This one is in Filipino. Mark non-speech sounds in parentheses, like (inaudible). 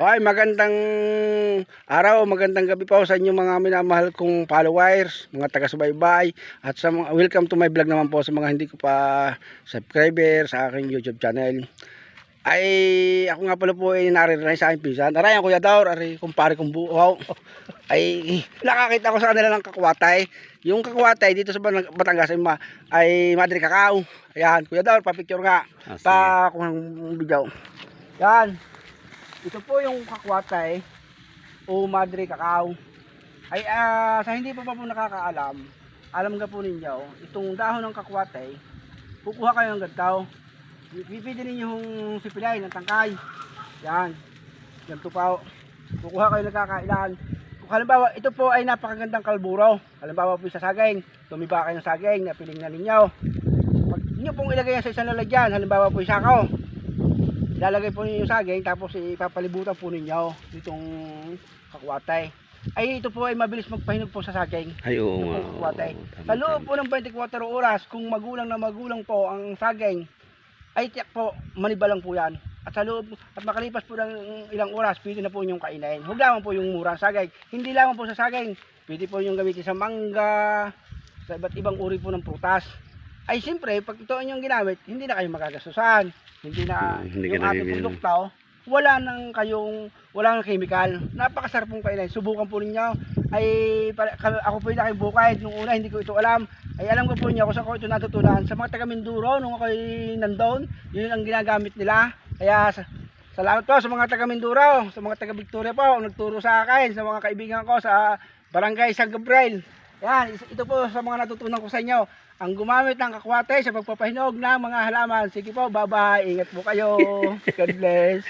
Okay, magandang araw, magandang gabi po sa inyo mga minamahal kong followers, mga taga-subaybay at sa mga welcome to my vlog naman po sa mga hindi ko pa subscriber sa aking YouTube channel. Ay ako nga pala po ay naririnig sa aking pinsan. Aray, ang kuya Daur, aray, kumpare kong buhaw. Ay nakakita ko sa kanila ng kakwatay. Yung kakwatay dito sa Batang- Batangas ay, ma, ay Madre Cacao. Ayan, kuya Daur, pa-picture nga. Ah. Pa kung ng video. Yan. Ito po yung kakwatay o Madre Cacao. Ay ah, sa hindi pa pa po nakakaalam, alam nga po ninyo, itong dahon ng kakwatay, kukuha kayo ng gantaw. Pipili ninyo yung sipilay ng tangkay. Yan. Ganito pa. Kukuha kayo ng kakailan. Kung halimbawa, ito po ay napakagandang kalburo. Halimbawa po sa saging. Tumiba kayo ng saging na piling na ninyo. Pag inyo pong ilagay sa isang lalagyan, halimbawa po yung sakaw. Ilalagay po ninyo yung saging tapos ipapalibutan po ninyo itong kakwatay. Ay ito po ay mabilis magpahinog po sa saging. Ay, oo nga. Kakwatay. Sa loob po ng 24 oras, kung magulang na magulang po ang saging, ay tiyak po, manibalang po yan. At sa loob, at makalipas po ng ilang oras, pwede na po yung kainain. Huwag lamang po yung murang saging. Hindi lamang po sa saging. Pwede po yung gamitin sa mangga, sa iba't ibang uri po ng prutas. Ay siyempre, pag ito ang inyong ginamit, hindi na kayo magagastusan. Hindi na, Hmm, hindi yung ating produkto, wala nang kayong, wala nang chemical. Napakasarap pong kainin. Subukan po ninyo. Ay, para, ako po yung nakibukay. Nung una, hindi ko ito alam. Ay, alam ko po niya kung saan ko ito natutunan. Sa mga taga Minduro, nung ako nandoon, yun ang ginagamit nila. Kaya, sa, salamat po sa mga taga Minduro, sa mga taga Victoria po, nagturo sa akin, sa mga kaibigan ko sa Barangay San Gabriel. Yan, ito po sa mga natutunan ko sa inyo. Ang gumamit ng kakwate sa pagpapahinog ng mga halaman. Sige po, bye-bye. Ingat po kayo. (laughs) God bless.